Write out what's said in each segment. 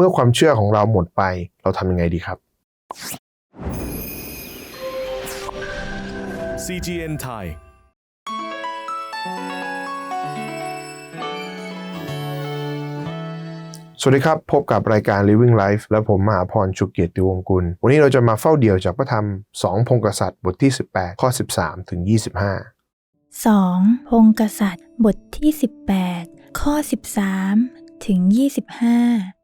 เมื่อความเชื่อของเราหมดไป เราทำยังไงดีครับ CGN Thai สวัสดีครับ พบกับรายการ Living Life และผมมหาพรชุกเกียรติวงกุล วันนี้เราจะมาเฝ้าเดี่ยวจากพระธรรม 2 พงกษัตริย์บทที่ 18 ข้อ 13 ถึง 25 2. พงกษัตริย์บทที่ 18 ข้อ 13 ถึง 25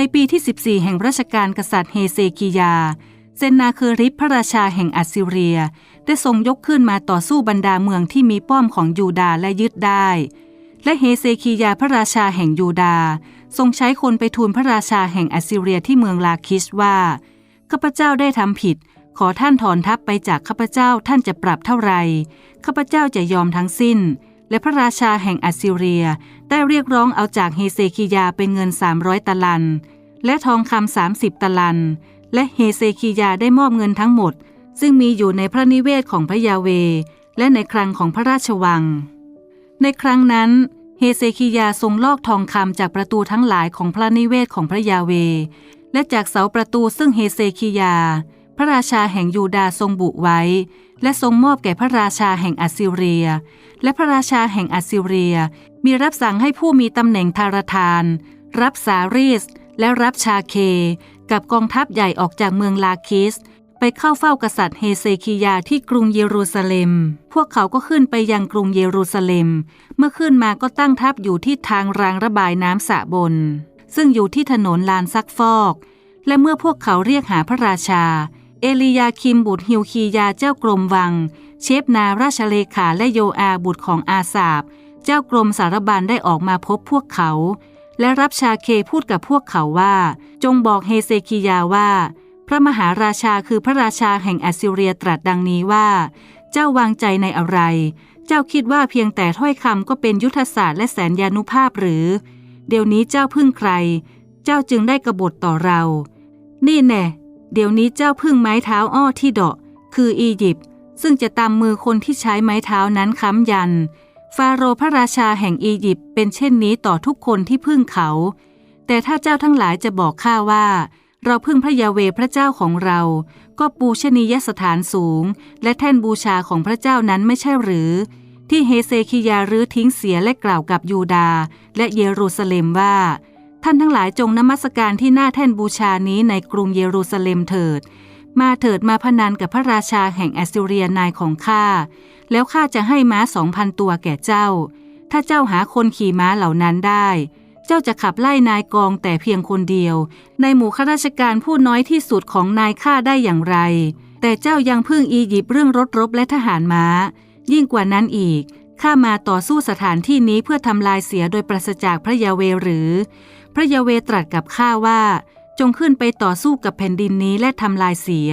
ในปีที่ 14 แห่งรัชกาลกษัตริย์เฮเซกิยา เซนนาเคอริปพระราชาแห่งอัสซีเรีย ได้ทรงยกขึ้นมาต่อสู้บรรดาเมืองที่มีป้อมของยูดาและยึดได้ และเฮเซคิยาพระราชาแห่งยูดา ทรงใช้คนไปทูลพระราชาแห่งอัสซีเรียที่เมืองลาคิชว่าข้าพเจ้าได้ทำผิด ขอท่านถอนทัพไปจากข้าพเจ้าท่านจะปรับเท่าไหร่ข้าพเจ้าจะยอมทั้งสิ้น และพระราชาแห่งอัสซีเรีย ได้เรียกร้องเอาจากเฮเซคิยาเป็นเงิน 300 ตะลัน และทองคำ30 ตะลัน และเฮเซคิยาได้มอบเงินทั้งหมด ซึ่งมีอยู่ในพระนิเวศของพระยาเว และในคลังของพระราชวัง ในครั้งนั้นเฮเซคิยาทรงลอกทองคำจากประตูทั้งหลายของพระนิเวศของพระยาเว และจากเสาประตูซึ่งเฮเซคิยา พระราชาแห่งยูดาทรงบุไว้ และทรงมอบแก่พระราชาแห่งอัสซีเรีย และพระราชาแห่งอัสซีเรีย มีรับสั่งให้ผู้มีตำแหน่งทารทาน รับสารีส และรับชาเค กับกองทัพใหญ่ออกจากเมืองลาคิส ไปเข้าเฝ้ากษัตริย์เฮเซคิยาที่กรุงเยรูซาเล็ม พวกเขาก็ขึ้นไปยังกรุงเยรูซาเล็ม เมื่อขึ้นมาก็ตั้งทัพอยู่ที่ทางรางระบายน้ำสะบน ซึ่งอยู่ที่ถนนลานซักฟอก และเมื่อพวกเขาเรียกหาพระราชา เอลียาคิมบุตรฮิวคียาเจ้ากรมวัง เชฟนาราชเลขาและโยอาบุตรของอาสาบ เจ้ากรมสารบัญได้ออกมาพบพวกเขา และรับชาเคพูดกับพวกเขาว่า จงบอกเฮเซคิยาว่า พระมหาราชาคือพระราชาแห่งอัสซีเรียตรัสดังนี้ว่า เจ้าวางใจในอะไร เจ้าคิดว่าเพียงแต่ถ้อยคำก็เป็นยุทธศาสตร์และแสนยานุภาพหรือ เดี๋ยวนี้เจ้าพึ่งใคร เจ้าจึงได้กบฏต่อเรา นี่แน่ เดี๋ยวนี้เจ้าพึ่งไม้เท้าอ้อที่เดาะ คืออียิปต์ซึ่งจะตามมือคนที่ใช้ไม้เท้านั้นค้ำยัน ฟาโรห์พระราชาแห่งอียิปต์เป็นเช่นนี้ต่อทุกคนที่พึ่งเขา แต่ถ้าเจ้าทั้งหลายจะบอกข้าว่า เราพึ่งพระยาเวพระเจ้าของเรา ก็ปูชนียสถานสูง และแท่นบูชาของพระเจ้านั้นไม่ใช่หรือ ที่เฮเซคิยารื้อทิ้งเสียและกล่าวกับยูดาห์และเยรูซาเล็มว่า ท่านทั้งหลายจงนมัสการที่หน้าแท่นบูชานี้ในกรุงเยรูซาเล็มเถิด มาเถิดมาพนันกับพระราชาแห่งแอสซีเรียนายของข้า แล้วข้าจะให้ม้าสองพันตัวแก่เจ้า ถ้าเจ้าหาคนขี่ม้าเหล่านั้นได้ เจ้าจะขับไล่นายกองแต่เพียงคนเดียว ในหมู่ข้าราชการผู้น้อยที่สุดของนายข้าได้อย่างไร แต่เจ้ายังพึ่งอียิปต์เรื่องรถรบและทหารม้า ยิ่งกว่านั้นอีก ข้ามาต่อสู้สถานที่นี้เพื่อทำลายเสียโดยปราศจากพระยาเวหรือ พระยาเวตรัสกับข้าว่าจงขึ้นไปต่อสู้กับแผ่นดินนี้และทำลายเสีย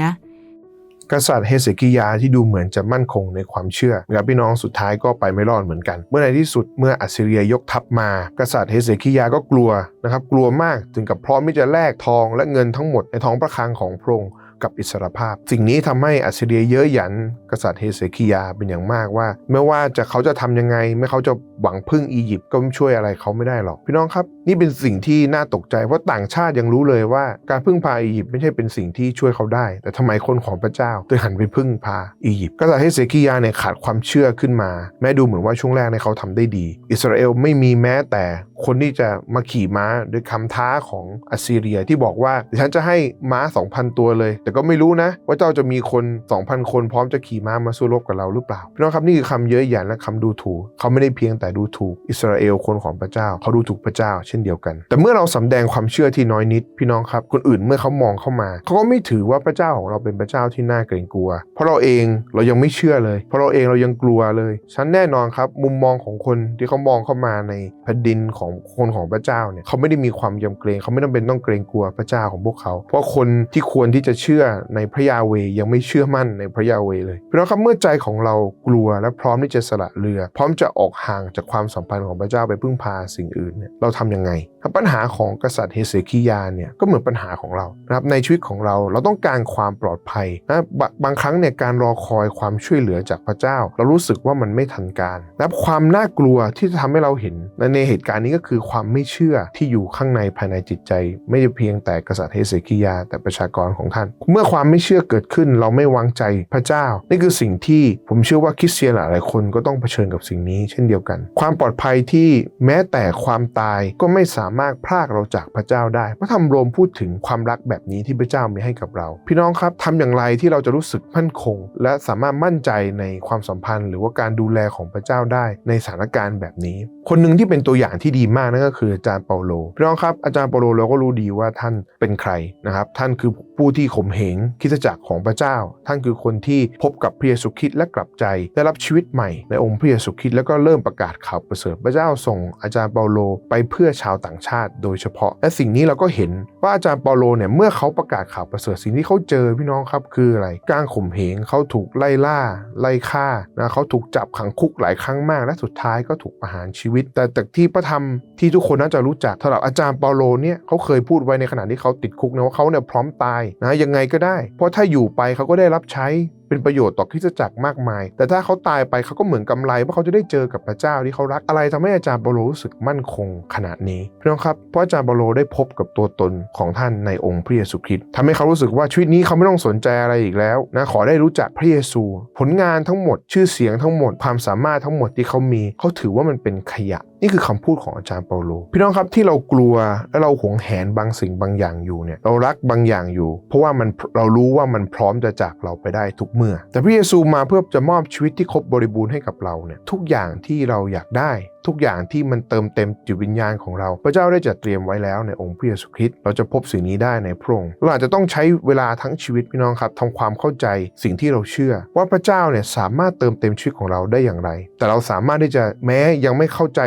กษัตริย์เฮเซกิยาที่ดูเหมือนจะมั่นคงในความเชื่อนะครับพี่น้องสุดท้ายก็ไปไม่รอดเหมือนกัน เมื่อในที่สุดเมื่ออัสซีเรียยกทัพมา กษัตริย์เฮเซกิยาก็กลัวนะครับ กลัวมากถึงกับพร้อมที่จะแลกทองและเงินทั้งหมดในท้องพระคลังของพระองค์ กับอิสรภาพ สิ่งนี้ทำให้อัสซีเรียเย้ยหยันกษัตริย์เฮเซคิยาเป็นอย่างมากว่า ไม่ว่าจะเขาจะทำยังไง ไม่เขาจะหวังพึ่งอียิปต์ก็ไม่ช่วยอะไรเขาไม่ได้หรอก พี่น้องครับ นี่เป็นสิ่งที่น่าตกใจเพราะต่างชาติยังรู้เลยว่า การพึ่งพาอียิปต์ไม่ใช่เป็นสิ่งที่ช่วยเขาได้ แต่ทำไมคนของพระเจ้าถึงหันไปพึ่งพาอียิปต์กษัตริย์เฮเซคิยาเนี่ยขาดความเชื่อขึ้นมา แม้ดูเหมือนว่าช่วงแรกเนี่ยเขาทำได้ดี อิสราเอลไม่มีแม้แต่ คนที่จะมาขี่ม้าด้วยคำท้าของอัสซีเรียที่บอกว่าเดี๋ยวฉันจะให้ม้า 2,000 ตัวเลย แต่ก็ไม่รู้นะ ว่าเจ้าจะมีคน 2,000 คนพร้อมจะขี่ม้ามาสู้รบกับเราหรือเปล่าพี่น้องครับนี่คือคำเย้ยหยันและคำดูถูกเขาไม่ได้เพียงแต่ดูถูกอิสราเอลคนของพระเจ้า เขาดูถูกพระเจ้า เช่นเดียวกัน แต่เมื่อเราสำแดงความเชื่อที่น้อยนิด พี่น้องครับ คนอื่นเมื่อเขามองเข้ามา เขาก็ไม่ถือว่าพระเจ้าของเราเป็นพระเจ้าที่น่าเกรงกลัว เพราะเราเองเรายังไม่เชื่อเลย เพราะเราเองเรายังกลัวเลยฉันแน่นอนครับ มุมมองของคนที่เขามองเข้ามาในแผ่นดินของคนของพระเจ้าเนี่ยเขาไม่ได้มีความยำเกรงเขาไม่จำเป็นต้องเกรงกลัวพระเจ้าของพวกเขา เพราะคนที่ควรที่จะเชื่อในพระยาเวยังไม่เชื่อมั่นในพระยาเวเลยเพี่น้องครับเมื่อใจของเรากลัวและพร้อมที่จะสละเรือ พร้อมจะออกห่างจากความสัมพันธ์ของพระเจ้าไปพึ่งพาสิ่งอื่นเนี่ยเราทำยังไงปัญหาของกษัตริย์เฮเซคิยาเนี่ยก็เหมือนปัญหาของเรานะครับในชีวิตของเราเราต้องการความปลอดภัยนะบบางครั้งเนี่ยการรอคอยความช่วยเหลือจากพระเจ้า เรารู้สึกว่ามันไม่ทันการและความน่ากลัวที่จะทำให้เราเห็นในเหตุการณ์นี้ก็คือความไม่เชื่อที่อยู่ข้างในภายในจิตใจ ไม่ใช่เพียงแต่กษัตริย์เฮเซคิยา แต่ประชากรของท่าน เมื่อความไม่เชื่อเกิดขึ้น เราไม่วางใจพระเจ้า นี่คือสิ่งที่ผมเชื่อว่าคริสเตียนหลายคนก็ต้องเผชิญกับสิ่งนี้ เช่นเดียวกัน ความปลอดภัยที่แม้แต่ความตายก็ไม่สามารถพรากเราจากพระเจ้าได้พระธรรมโรมพูดถึงความรักแบบนี้ที่พระเจ้ามีให้กับเรา พี่น้องครับทำอย่างไรที่เราจะรู้สึกมั่นคง และสามารถมั่นใจในความสัมพันธ์ หรือว่าการดูแลของพระเจ้าได้ในสถานการณ์แบบนี้ คนหนึ่งที่เป็นตัวอย่างที่ดีมากนั่นก็คืออาจารย์เปาโลพี่น้องครับอาจารย์เปาโลเราก็รู้ดีว่าท่านเป็นใครนะครับท่านคือผู้ที่ข่มเหงคริสตจักรของพระเจ้า ท่านคือคนที่พบกับพระเยซูคริสต์และกลับใจ ได้รับชีวิตใหม่ในองค์พระเยซูคริสต์แล้วก็เริ่มประกาศข่าวประเสริฐพระเจ้าส่งอาจารย์เปาโลไปเพื่อชาวต่างชาติ โดยเฉพาะ และสิ่งนี้เราก็เห็นว่าอาจารย์เปาโลเนี่ยเมื่อเขาประกาศข่าวประเสริฐสิ่งที่เขาเจอพี่น้องครับคืออะไรการข่มเหงเขาถูกไล่ล่า ไล่ฆ่านะเขาถูกจับขังคุกหลายครั้งมาก และสุดท้ายก็ถูกประหารชีวิต แต่จากที่พระธรรมที่ทุกคนน่าจะรู้จักสำหรับอาจารย์เปาโลเนี่ยเขาเคยพูดไว้ในขณะที่เขาติดคุกนะว่าเขาเนี่ยพร้อมตายนะยังไงก็ได้ เพราะถ้าอยู่ไปเขาก็ได้รับใช้เป็นประโยชน์ต่อคริสตจักรมากมาย แต่ถ้าเขาตายไปเขาก็เหมือนกำไรเพราะเขาจะได้เจอกับพระเจ้าที่เขารักอะไรทำให้อาจารย์เปาโลรู้สึกมั่นคงขนาดนี้พี่น้องครับเพราะอาจารย์เปาโลได้พบกับตัวตนของท่านในองค์พระเยซูคริสต์ทำให้เขารู้สึกว่าชีวิตนี้เขาไม่ต้องสนใจอะไรอีกแล้วนะขอได้รู้จักพระเยซู ผลงานทั้งหมดชื่อเสียงทั้งหมดความสามารถทั้งหมดที่เขามี เขาถือว่ามันเป็นขยะนี่คือคำพูดของอาจารย์เปาโล พี่น้องครับที่เรากลัวและเราหวงแหนบางสิ่งบางอย่างอยู่เนี่ยเรารักบางอย่างอยู่ เพราะว่ามันเรารู้ว่ามันพร้อมจะจากเราไปได้ทุกเมื่อ แต่พระเยซูมาเพื่อจะมอบชีวิตที่ครบบริบูรณ์ให้กับเราเนี่ยทุกอย่างที่เราอยากได้ ทุกอย่างที่มันเติมเต็มจิตวิญญาณของเรา พระเจ้าได้จัดเตรียมไว้แล้วในองค์พระเยซูคริสต์เราจะพบสิ่งนี้ได้ในพระองค์เราอาจจะต้องใช้เวลาทั้งชีวิตพี่น้องครับทำความเข้าใจสิ่งที่เราเชื่อ ว่าพระเจ้าเนี่ยสามารถเติมเต็มชีวิตของเราได้อย่างไร แต่เราสามารถที่จะแม้ยังไม่เข้าใจ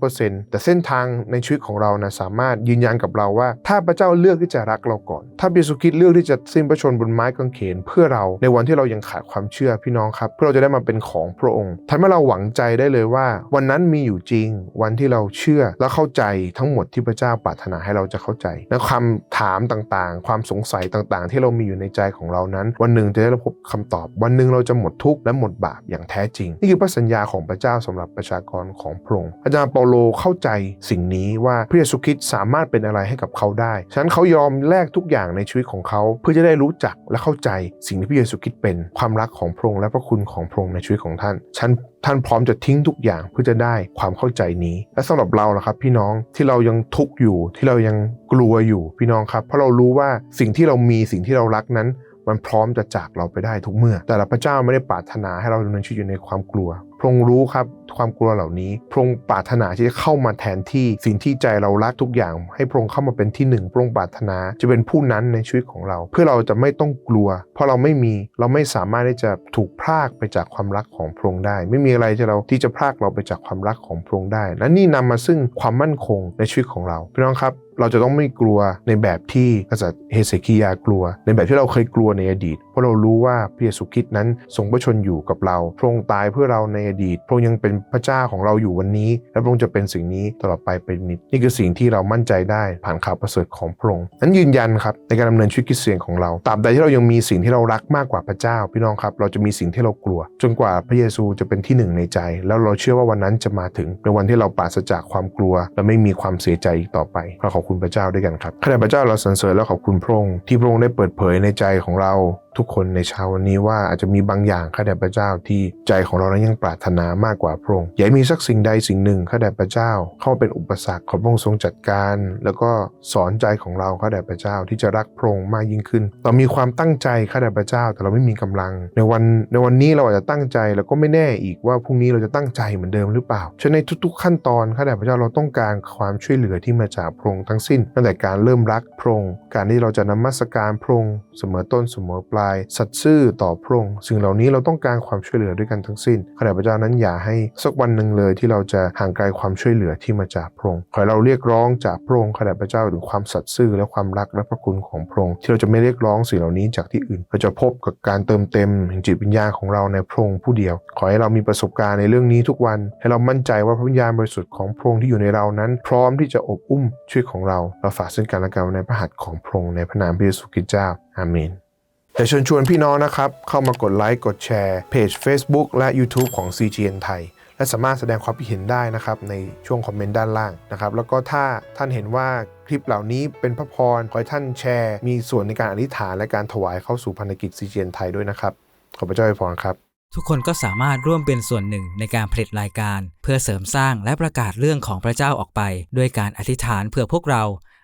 100%แต่เส้นทางในชีวิตของเรานะสามารถยืนยันกับเราว่า ถ้าพระเจ้าเลือกที่จะรักเราก่อน ถ้าพระเยซูคริสต์เลือกที่จะสิ้นพระชนบนไม้กางเขนเพื่อเราในวันที่เรายังขาดความเชื่อพี่น้องครับเพื่อเราจะได้มาเป็นของพระองค์ทำให้เราหวังใจได้เลยว่า วันนั้นมีอยู่จริง วันที่เราเชื่อและเข้าใจทั้งหมดที่พระเจ้าปรารถนาให้เราจะเข้าใจ และคำถามต่างๆ ความสงสัยต่างๆ ที่เรามีอยู่ในใจของเรานั้น วันหนึ่งจะได้พบคำตอบ วันหนึ่งเราจะหมดทุกข์และหมดบาปอย่างแท้จริง นี่คือพระสัญญาของพระเจ้าสำหรับประชากรของพระองค์อาจารย์เปาโลเข้าใจสิ่งนี้ว่าพระเยซูคริสต์สามารถเป็นอะไรให้กับเขาได้ฉะนั้นเขายอมแลกทุกอย่างในชีวิตของเขา เพื่อจะได้รู้จักและเข้าใจสิ่งที่พระเยซูคริสต์เป็นความรักของพระองค์และพระคุณของพระองค์ในชีวิตของท่านฉัน ท่านพร้อมจะทิ้งทุกอย่างเพื่อจะได้ความเข้าใจนี้ และสำหรับเราล่ะครับ พี่น้องที่เรายังทุกข์อยู่ที่เรายังกลัวอยู่พี่น้องครับ เพราะเรารู้ว่าสิ่งที่เรามีสิ่งที่เรารักนั้น มันพร้อมจะจากเราไปได้ทุกเมื่อ แต่พระเจ้าไม่ได้ปรารถนาให้เราดำเนินชีวิตอยู่ในความกลัว ระองค์รู้ครับความกลัวเหล่านี้ พระองค์ปรารถนาที่จะเข้ามาแทนที่สิ่งที่ใจเรารักทุกอย่าง ให้พระองค์เข้ามาเป็นที่หนึ่งพระองค์ปรารถนาจะเป็นผู้นั้นในชีวิตของเรา เพื่อเราจะไม่ต้องกลัว เพราะเราไม่มีเราไม่สามารถที่จะถูกพรากไปจากความรักของพระองค์ได้ ไม่มีอะไรจะเราที่จะพรากเราไปจากความรักของพระองค์ได้ และนี่นำมาซึ่งความมั่นคงในชีวิตของเราพี่น้องครับ เราจะต้องไม่กลัวในแบบที่กษัตริย์เฮเซคิยากลัว ในแบบที่เราเคยกลัวในอดีต เพราะเรารู้ว่าพระเยซูคริสต์นั้นทรงพระชนอยู่กับเรา พระองค์ตายเพื่อเราในอดีต พระองค์ยังเป็นพระเจ้าของเราอยู่วันนี้ และพระองค์จะเป็นสิ่งนี้ตลอดไปเป็นนิจนี่คือสิ่งที่เรามั่นใจได้ผ่านข่าวประเสริฐของพระองค์นั้นยืนยันครับในการดำเนินชีวิตคริสเตียนของเราตราบใดที่เรายังมีสิ่งที่เรารักมากกว่าพระเจ้า พี่น้องครับเราจะมีสิ่งที่เรากลัว จนกว่าพระเยซูจะเป็นที่หนึ่งในใจ แล้วเราเชื่อว่าวันนั้นจะมาถึงในวันที่เราปราศจากความกลัว และไม่มีความเสียใจอีกต่อไปเราขอบคุณพระเจ้าด้วยกันครับข้าแต่พระเจ้าเราสรรเสริญและขอบคุณพระองค์ที่พระองค์ได้เปิดเผยในใจของเรา ทุกคนในเช้าวันนี้ว่าอาจจะมีบางอย่างข้าแต่พระเจ้าที่ใจของเรานั้นยังปรารถนามากกว่าพระองค์อย่ามีสักสิ่งใดสิ่งหนึ่งข้าแต่พระเจ้า เข้าเป็นอุปสรรคขอพระองค์ทรงจัดการ แล้วก็สอนใจของเราข้าแต่พระเจ้าที่จะรักพระองค์มากยิ่งขึ้น เรามีความตั้งใจข้าแต่พระเจ้าแต่เราไม่มีกำลัง ในวันในวันนี้เราอาจจะตั้งใจแล้วก็ไม่แน่อีกว่าพรุ่งนี้เราจะตั้งใจเหมือนเดิมหรือเปล่าฉะนั้นในทุก ๆ ขั้นตอนข้าแต่พระเจ้าเราต้องการความช่วยเหลือที่มาจากพระองค์ทั้งสิ้นตั้งแต่การเริ่มรักพระองค์การที่เราจะนมัสการพระองค์เสมอต้นเสมอปลายสัตย์ซื่อต่อพระองค์สิ่งเหล่านี้เราต้องการความช่วยเหลือด้วยกันทั้งสิ้นข้าพเจ้านั้นอย่าให้สักวันหนึ่งเลยที่เราจะห่างไกลความช่วยเหลือที่มาจากพระองค์ขอให้เราเรียกร้องจากพระองค์ข้าพเจ้าถึงความสัตย์ซื่อและความรักและพระคุณของพระองค์ที่เราจะไม่เรียกร้องสิ่งเหล่านี้จากที่อื่นเราจะพบกับการเติมเต็มแห่งจิตวิญญาณของเราในพระองค์ผู้เดียว ขอให้เรามีประสบการณ์ในเรื่องนี้ทุกวัน ให้เรามั่นใจว่าพระวิญญาณบริสุทธิ์ของพระองค์ที่อยู่ในเรานั้น พร้อมที่จะอบอุ้มชีวิตของเราเราฝากซึ่งกันและกันในพระหัตถ์ของพระองค์ในพระนามพระเยซูคริสต์เจ้าอาเมน แต่เชิญชวนพี่น้องนะครับ เข้ามากดไลค์กดแชร์เพจ Facebook และ YouTube ของ CGN ไทย และสามารถแสดงความคิดเห็นได้นะครับ ในช่วงคอมเมนต์ด้านล่างนะครับ แล้วก็ถ้าท่านเห็นว่าคลิปเหล่านี้เป็นพระพร ขอให้ท่านแชร์ มีส่วนในการอธิษฐานและการถวายเข้าสู่พันธกิจ CGN ไทยด้วยนะครับ ขอพระเจ้าอวยพรครับ ทุกคนก็สามารถร่วมเป็นส่วนหนึ่งในการผลิตรายการ เพื่อเสริมสร้างและประกาศเรื่องของพระเจ้าออกไป ด้วยการอธิษฐานเพื่อพวกเรา